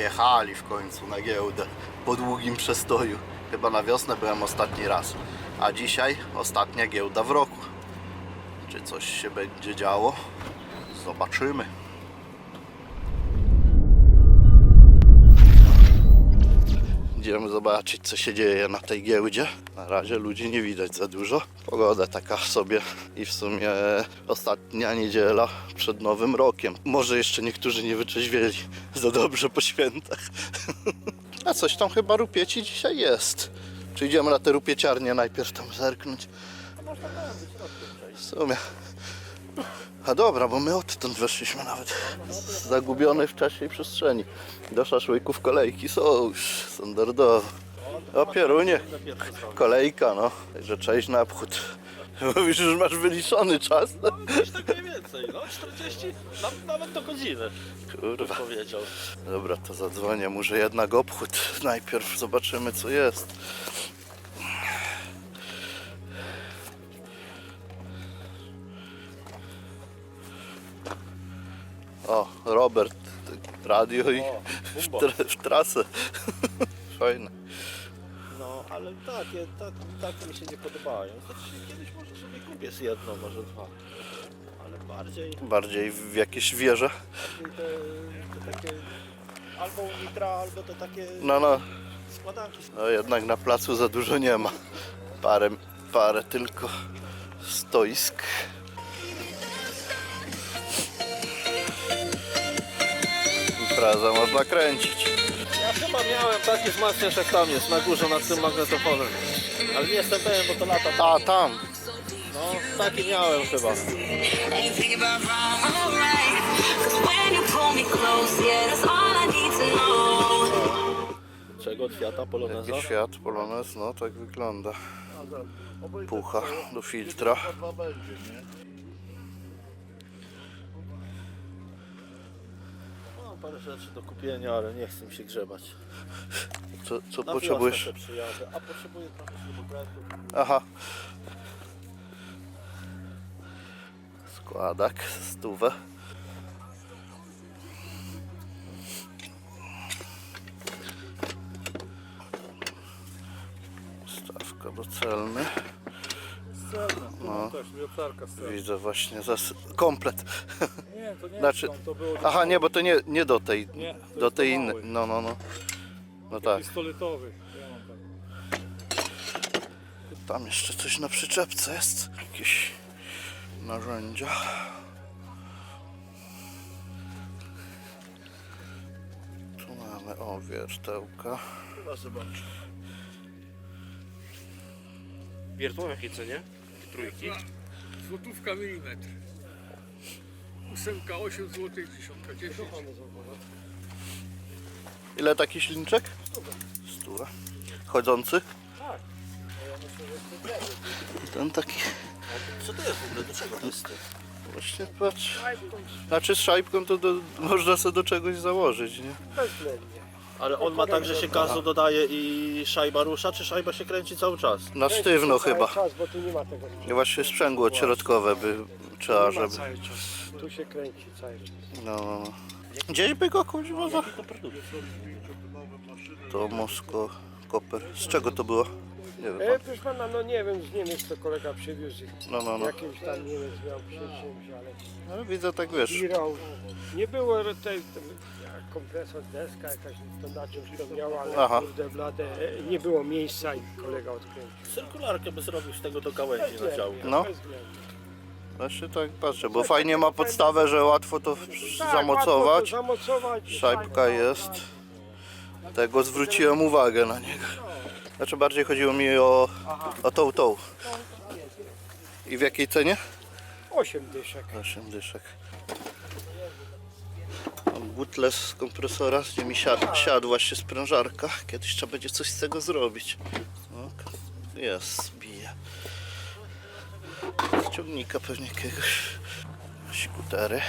pojechali w końcu na giełdę po długim przestoju. Chyba na wiosnę byłem ostatni raz, a dzisiaj ostatnia giełda w roku. Czy coś się będzie działo? Zobaczymy. Idziemy zobaczyć, co się dzieje na tej giełdzie. Na razie ludzi nie widać za dużo. Pogoda taka sobie i w sumie ostatnia niedziela przed Nowym Rokiem. Może jeszcze niektórzy nie wyczeźwieli za dobrze po świętach. A coś tam chyba rupieci dzisiaj jest. Czy idziemy na te rupieciarnie najpierw tam zerknąć? W sumie. A dobra, bo my odtąd weszliśmy nawet z zagubionej w czasie i przestrzeni. Do szaszłyków kolejki są już standardowo. O Pierunie, kolejka no, także cześć na obchód. Mówisz, że już masz wyliczony czas? Już tak mniej więcej, no 40, nawet, nawet do godziny Kurwa. powiedział. Dobra, to zadzwonię, może jednak obchód. Najpierw zobaczymy co jest. O, Robert, radio i w, tra- w trasę. Fajne. No, ale takie, tak, takie mi się nie podobają. Znaczy kiedyś może sobie kupię z jedną, może dwa. Ale bardziej Bardziej w jakieś wieże. bardziej te, te takie albo nitra, albo to takie No, no, składanki. no jednak na placu za dużo nie ma. Parę, parę tylko stoisk. Impreza można kręcić. Ja chyba miałem taki wzmacniacz jak tam jest, na górze nad tym magnetofonem. Ale nie jestem pewien, bo to lata. A, tam. No, taki miałem chyba. Czego? Fiata Poloneza? Jaki świat, polonez, no tak wygląda. Pucha do filtra. Parę rzeczy do kupienia, ale nie chcę mi się grzebać. Co, co Na potrzebujesz? wiosnę se przyjadę, a potrzebuję trochę śrubokrętów. Aha. Składak, stówę. Stawka do celny. No. Też wiotarka stała. Widzę właśnie zas... komplet. Nie, to nie Znaczy- to było Aha, nie, bo to nie, nie do tej. Nie, to Do jest tej innej. No, no, no. No tak. pistoletowy. Ja mam tak. Tam jeszcze coś na przyczepce jest. Jakieś narzędzia. Tu mamy, o, wiertełka. Chyba zobacz. Wiertło w jakiej cenie? Trójki? Złotówka milimetr. Ósemka 8 zł, dziesiątka 10. Ile taki śliniczek? Stówę. Chodzący? Tak. Ten taki, Co to jest w ogóle? Do czego to jest? właśnie patrz. Znaczy z szajbką to do, można sobie do czegoś założyć, nie? Ale on ma tak, że się gazu dodaje i szajba rusza, czy szajba się kręci cały czas? Na sztywno chyba. czas, bo tu nie ma tego. I właśnie sprzęgło odśrodkowe by trzeba, żeby... cały czas. Tu się kręci cały czas. No, no, no. Gdzieś by go kuźwa za... To Mosko, koper. Z czego to było? Nie wiem. E, proszę pana, no nie wiem, z Niemiec to kolega przywiózł. ich. No, no, no. Jakimś tam Niemiec miał czymś, ale Ale widzę tak wiesz. girał. Nie było tej, kompresor, deska jakaś to na czymś to miał, ale Aha. kurde blade, nie było miejsca i kolega odkręcił. Cyrkularkę by zrobił z tego do gałęzi na. No. Właśnie tak patrzę, bo fajnie ma podstawę, że łatwo to Tak, zamocować. łatwo to zamocować. Szajbka jest. Tego zwróciłem uwagę na niego. Znaczy bardziej chodziło mi o, o tą tą. I w jakiej cenie? Osiem dyszek. 8 dyszek. Butle z kompresora, z nimi siad, siadła się sprężarka. Kiedyś trzeba będzie coś z tego zrobić. No, jest, bije. Z ciągnika pewnie jakiegoś. Skutery.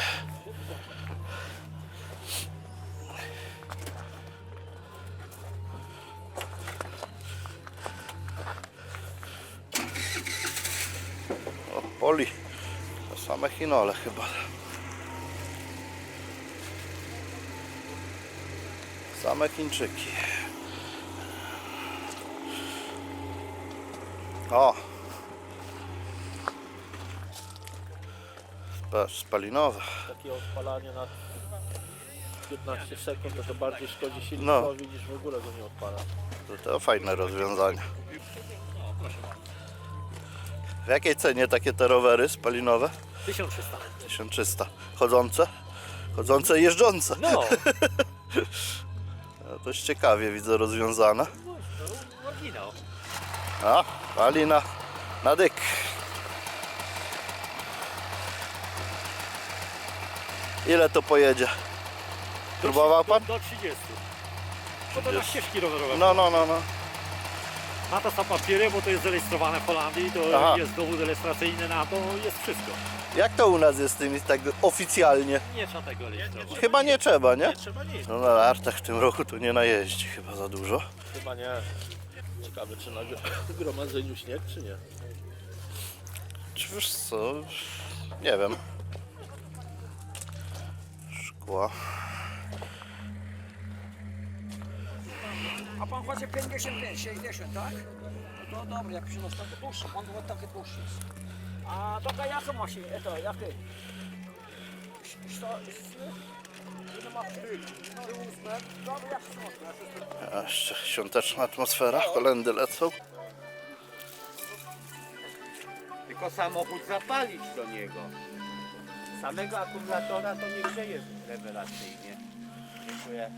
O, poli. To same chinole chyba. Same Chińczyki. O! Spa- Spalinowe. Takie odpalanie na 15 sekund to, to bardziej szkodzi No. silnikowi niż w ogóle go nie odpala. To, to fajne rozwiązanie. W jakiej cenie takie te rowery spalinowe? 1300. 1300. Chodzące? Chodzące i jeżdżące. No, To jest ciekawie widzę rozwiązane. A, pali na, na dyk. Ile to pojedzie? Próbował pan? Do 30. Bo to na ścieżki rowerowe. No, no, no, no. Ma to są papiery, bo to jest zarejestrowane w Holandii, to Aha. jest dowód rejestracyjny na to, jest wszystko. Jak to u nas jest z tym tak oficjalnie? Nie trzeba tego rejestrować. Chyba nie trzeba, nie? Nie trzeba nic. No na nartach w tym roku to nie najeździ chyba za dużo. Chyba nie. Ciekawe czy na gr- gromadzeniu śnieg, czy nie? Czy wiesz co? Nie wiem. Szkła. A pan chodzi 55, 60, tak? No to dobra, jak przynosi takie tłuszcze, pan to takie tłuszcze. A taka jaka ma się, to, jak ty? Что, ile ma ósme? Dobra, jak się смотрę? A jeszcze świąteczna atmosfera, kolendy lecą. Tylko samochód zapalić do niego. Samego akumulatora to nie grzeje rewelacyjnie. Dziękuję.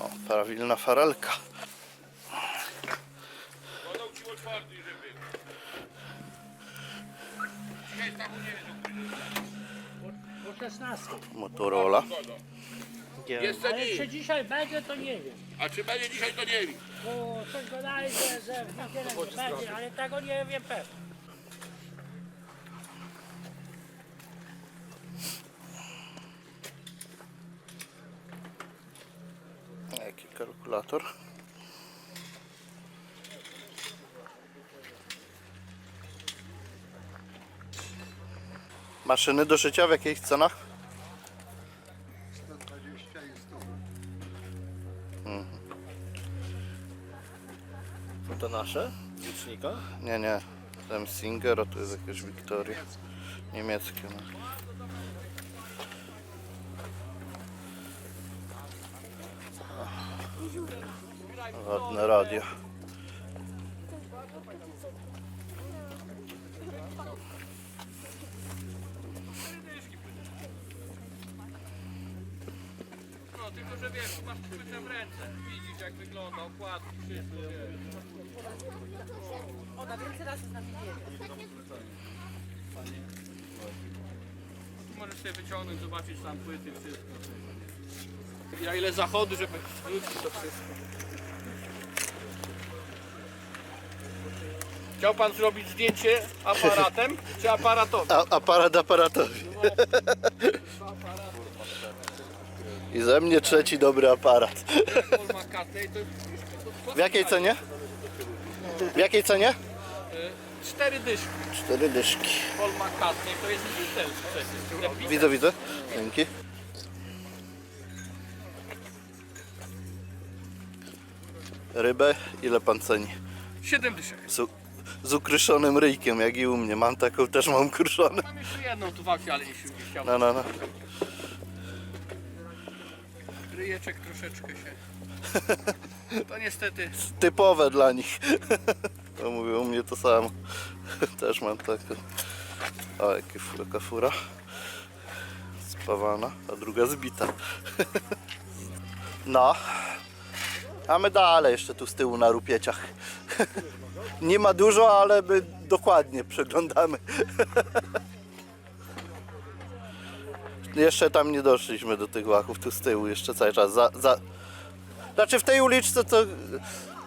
O, prawilna farelka. Po 16. Motorola. Jeszcze Ale czy dzisiaj będzie, to nie wiem. A czy będzie dzisiaj, to nie wiem. Bo coś gadali, że, że w niedzielę nie będzie, ale tego nie wiem pewnie. Jaki kalkulator? Maszyny do szycia w jakich cenach? Są to nasze? Licznika? Nie, nie. Ten Singer, a tu jest jakieś Victoria. Niemieckie. No. Ładne radio. Tylko że wiesz, masz płytę w ręce. Widzisz jak wygląda, okładki, wszystko, wiesz. Możesz sobie wyciągnąć, zobaczyć tam płyty, wszystko. Ja ile zachodu, żeby wrócić to wszystko. Chciał pan zrobić zdjęcie aparatem, czy aparatowi? A, aparat aparatowi. I ze mnie trzeci dobry aparat. W jakiej cenie? W jakiej cenie? cztery dyszki. Cztery dyszki. Paul McCartney to jest przecież. Widzę, widzę. Dzięki. Rybę ile pan ceni? Siedem dyszek. Z, z ukryszonym ryjkiem, jak i u mnie. Mam taką, też mam kruszone. Mam jeszcze jedną tu w akcie, ale nie się nie chciał. No, no, no. Ryjeczek troszeczkę się. To niestety Typowe dla nich. To mówię, u mnie to samo. Też mam taką. O, jaka fura. Spawana, a druga zbita. No. A my dalej jeszcze tu z tyłu na rupieciach. Nie ma dużo, ale my dokładnie przeglądamy. Jeszcze tam nie doszliśmy do tych łachów, tu z tyłu jeszcze cały czas. Za, za... Znaczy w tej uliczce to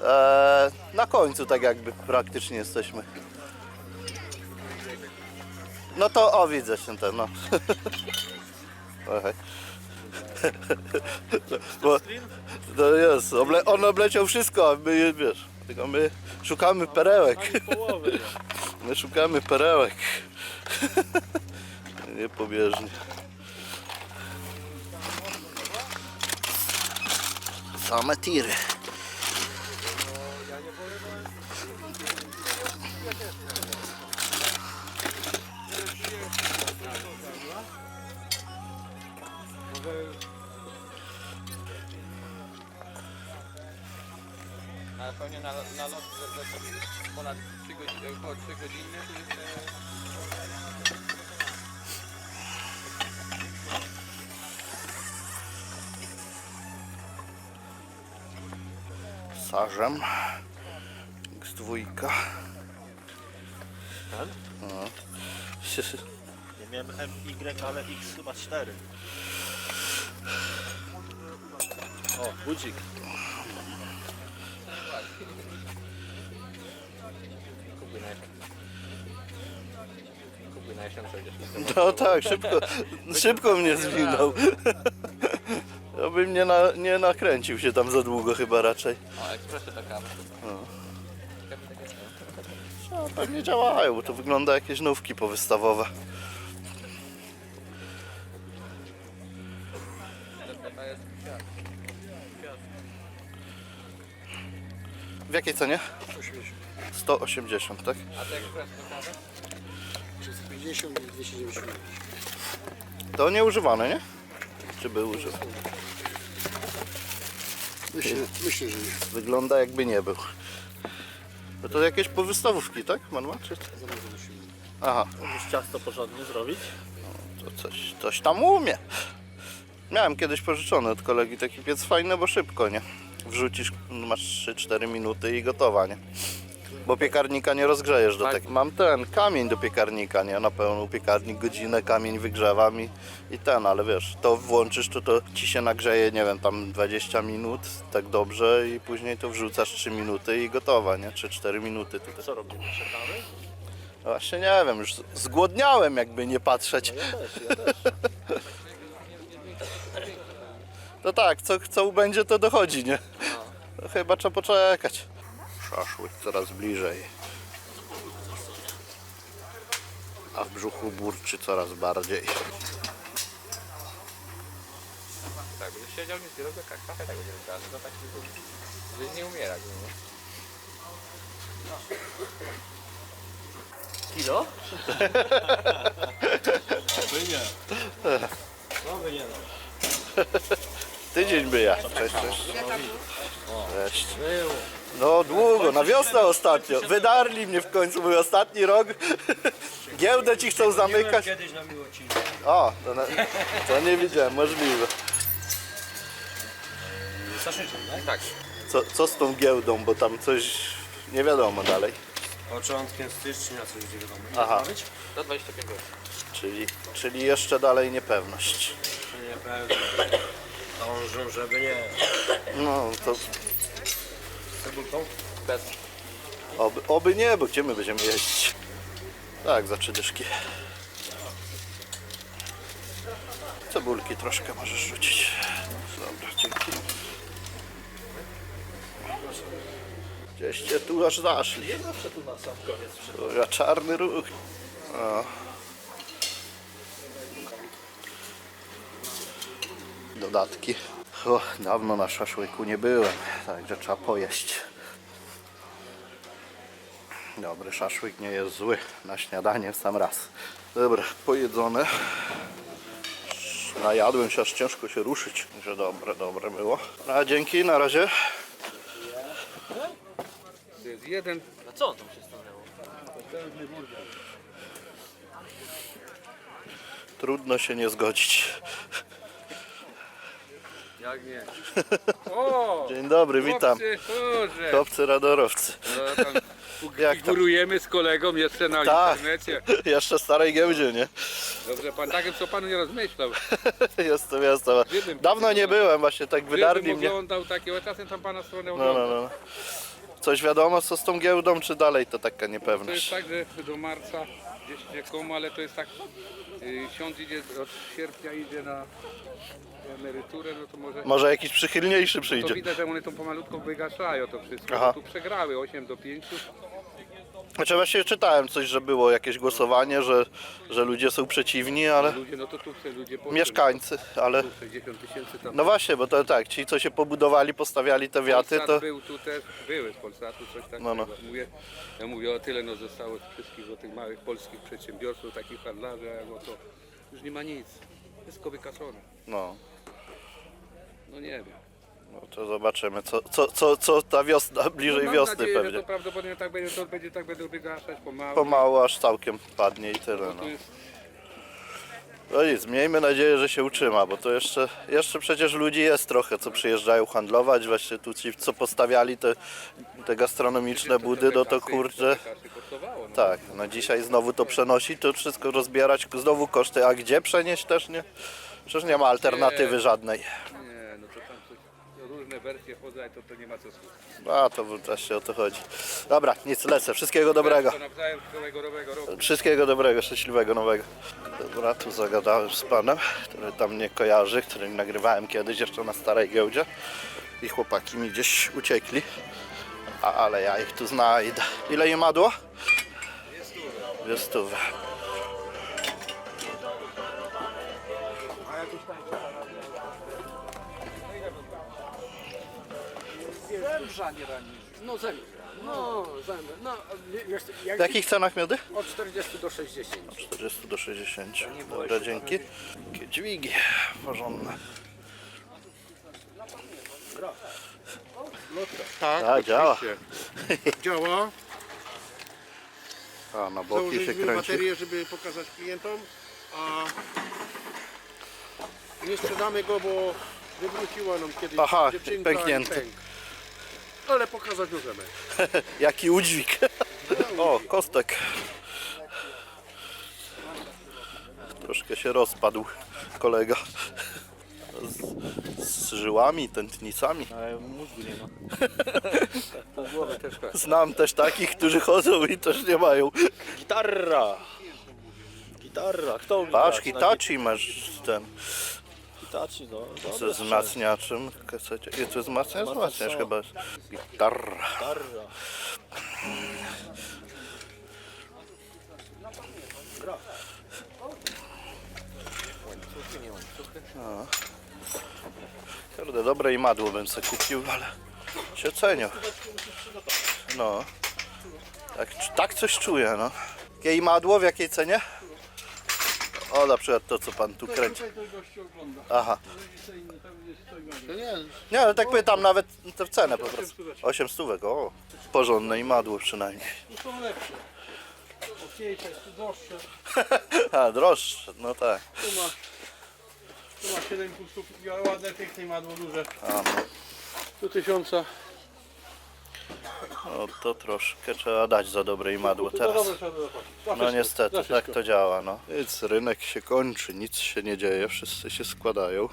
e, na końcu tak jakby praktycznie jesteśmy. No to o widzę się ten no. Bo, to jest, oble, on obleciał wszystko, a my, wiesz, tylko my szukamy perełek. Połowy. My szukamy perełek. Niepobieżnie. Same tiry. Na, na lot ze- ze- ponad 3 godziny, około 3 godziny to jest... e, Sarzem. X2. Ten? No. Ja miałem MY, ale X chyba 4. O, budzik. Kupuj na Kupuj na jesiąc, gdzieś. No tak, szybko, szybko mnie zwinął. Ja bym nie, na, nie nakręcił się tam za długo chyba raczej. O, ekspresy taka. No, pewnie działają, bo to wygląda jakieś nówki powystawowe. W jakiej cenie? 180, tak? A te ekspresy to kawy? 350 i 290. To nieużywane, nie? Czy był używany? Myślę, myślę, że nie. Wygląda jakby nie był. No to jakieś powystawówki, tak? Manma? Czy... Aha, Możesz ciasto porządnie zrobić? to coś, coś tam umie. Miałem kiedyś pożyczony od kolegi taki piec fajny, bo szybko, nie? Wrzucisz, masz 3-4 minuty i gotowa, nie? Bo piekarnika nie rozgrzejesz do tego. Mam ten kamień do piekarnika, nie? Na pełną piekarnik, godzinę kamień wygrzewam i, i ten, ale wiesz, to włączysz, to to ci się nagrzeje, nie wiem, tam 20 minut, tak dobrze i później to wrzucasz 3 minuty i gotowa, nie? 3-4 minuty. To Co robimy? Czekamy? Właśnie nie wiem, już zgłodniałem jakby nie patrzeć. Ja też, ja też. To tak, co, co będzie to dochodzi, nie? To chyba trzeba poczekać. Szaszłyk coraz bliżej. A w brzuchu burczy coraz bardziej. Tak, będziesz siedział nie tyle, to kafę tego nie wygrany. To tak żeby nie umierać. Nie? Kilo? Nie. No nie no. Tydzień by ja. Cześć, cześć. Cześć. No długo, na wiosnę ostatnio. Wydarli mnie w końcu, był ostatni rok. Giełdę ci chcą zamykać. Kiedyś na. O, to, na, to nie widziałem, możliwe. Tak? Tak. Co, co z tą giełdą, bo tam coś nie wiadomo dalej. Początkiem stycznia coś nie wiadomo. Aha. Do 25 groszy. Czyli, czyli jeszcze dalej niepewność. Nie pewnie. Dążą, żeby nie. No to Z cebulką? Bez. oby, oby nie, bo gdzie my będziemy jeździć? Tak, za trzy dyszki. Cebulki troszkę możesz rzucić. Dobra, dzięki. Gdzieście tu aż zaszli. Zawsze tu na sam koniec. Dobra, czarny ruch. O. Dodatki. O, dawno na szaszłyku nie byłem, także trzeba pojeść. Dobry szaszłyk nie jest zły na śniadanie w sam raz. Dobra, pojedzone. Najadłem się, aż ciężko się ruszyć, że dobre, dobre było. A dzięki, na razie. To jest jeden. A co tam się stanęło? Trudno się nie zgodzić. Jak nie? O! Dzień dobry, witam. Chłopcy, Boże! Chłopcy radorowcy. No, tam Jak tam? figurujemy z kolegą jeszcze na Tak. internecie. Jeszcze starej giełdzie, nie? Dobrze, pan takim co pan nie rozmyślał. Jestem, jestem. Jednym Dawno nie byłem, właśnie tak wydarli Gdybym mnie. oglądał takiego, czasem tam pana stronę No, no, oglądam. no. Coś wiadomo co z tą giełdą, czy dalej to taka To jest niepewność? tak, że do marca gdzieś rzekomo, ale to jest tak, y, ksiądz idzie od sierpnia idzie na emeryturę, no to może... Może jakiś przychylniejszy To przyjdzie. widać, że one tą pomalutką wygaszają to wszystko. Aha. Tu przegrały 8 do 5. Znaczy właśnie czytałem coś, że było jakieś głosowanie, że, że ludzie są przeciwni, ale Ludzie, no to tu ludzie poszli. mieszkańcy, ale... Tu 60 tysięcy tam. No właśnie, bo to tak, ci co się pobudowali, postawiali te wiaty, Polsat to... był tu też, były z Polsatu coś takiego. No, no. Mówię, ja mówię o tyle no zostało z wszystkich o tych małych polskich przedsiębiorców, takich handlarzy, jak o to już nie ma nic. Wszystko wykaszone. No, No nie wiem. No to zobaczymy, co, co, co, co ta wiosna, bliżej Mam wiosny nadzieję, że pewnie. to prawdopodobnie tak będzie, to będzie tak będą wygaszać pomału. Pomału aż całkiem padnie i tyle, no. Tu jest No nic, miejmy nadzieję, że się utrzyma, bo to jeszcze, jeszcze przecież ludzi jest trochę, co przyjeżdżają handlować, właśnie tu ci, co postawiali te, te gastronomiczne budy, no to kasy kosztowało. No. tak, no dzisiaj znowu to przenosić, to wszystko rozbierać, znowu koszty, a gdzie przenieść też nie? Przecież nie ma alternatywy żadnej. Nie, no to tam coś, wersje chodzą, to, to nie ma co słuchać. A to właśnie o to chodzi. Dobra, nic, lecę. Wszystkiego dobrego. To nawzajem całego nowego roku. Wszystkiego dobrego, szczęśliwego nowego. Dobra, tu zagadałem z panem, który tam mnie kojarzy, który nagrywałem kiedyś jeszcze na starej giełdzie. I chłopaki mi gdzieś uciekli. A, ale ja ich tu znajdę. Ile je madło? Dwie stówy. No zęby. No zęby. No jest, jak W jakich cenach miody? od 40 do 60. 40 do 60. Dobra, dzięki. Takie dźwigi porządne. Tak, Tak, działa. działa. A, na boki się Założyliśmy kręci. baterię, żeby pokazać klientom, a nie sprzedamy go, bo wywróciła nam kiedyś Aha, dziewczynka pęknięty. i pęk. Ale pokazać możemy. Jaki udźwig. O, kostek. Troszkę się rozpadł kolega. Z, z żyłami, tętnicami. Ale mózgu nie ma. Znam też takich, którzy chodzą i też nie mają. Gitarra! Gitarra, kto mi Patrz, Hitachi masz ten Hitachi, no. ze dobre wzmacniaczem. Kasecie. I to jest wzmacniacz? Wzmacniacz chyba. jest. Gitarra. Gitarra. Kurde, dobre i madło bym sobie kupił, ale się cenią. No. Tak, tak coś czuję, no. Jakie i madło, w jakiej cenie? O, na przykład to, co pan tu kręci. Aha. Nie, ale tak pytam nawet tę cenę po prostu. 8 stówek, o. Porządne i madło przynajmniej. Są lepsze. Mocniejsze, droższe. A, droższe, no tak. Tu masz, tu masz 7 pustów, ładne, piękne madło, duże. A, no. Do tysiąca. No to troszkę trzeba dać za dobre i madło teraz. No niestety, tak to działa, no. Więc rynek się kończy, nic się nie dzieje, wszyscy się składają.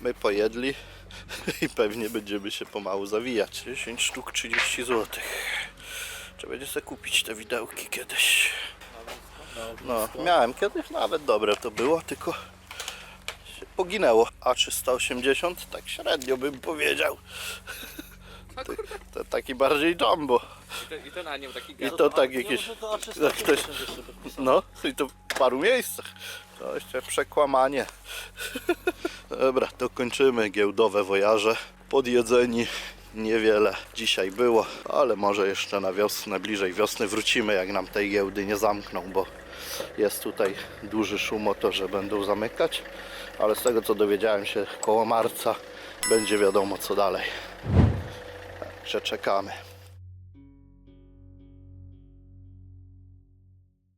My pojedli i pewnie będziemy się pomału zawijać. 10 sztuk 30 zł. Trzeba będzie sobie kupić te widełki kiedyś. No, miałem kiedyś, nawet dobre to było, tylko się poginęło. A 380 tak średnio bym powiedział. To, to taki bardziej jumbo. I to na nim taki I to tak jakieś... No to A380 Jak ktoś-. No, i to w paru miejscach. To jeszcze przekłamanie. Dobra, to kończymy giełdowe wojaże. Podjedzeni niewiele dzisiaj było, ale może jeszcze na wiosnę, bliżej wiosny wrócimy, jak nam tej giełdy nie zamkną, bo jest tutaj duży szum o to, że będą zamykać, ale z tego co dowiedziałem się koło marca będzie wiadomo co dalej. Także czekamy.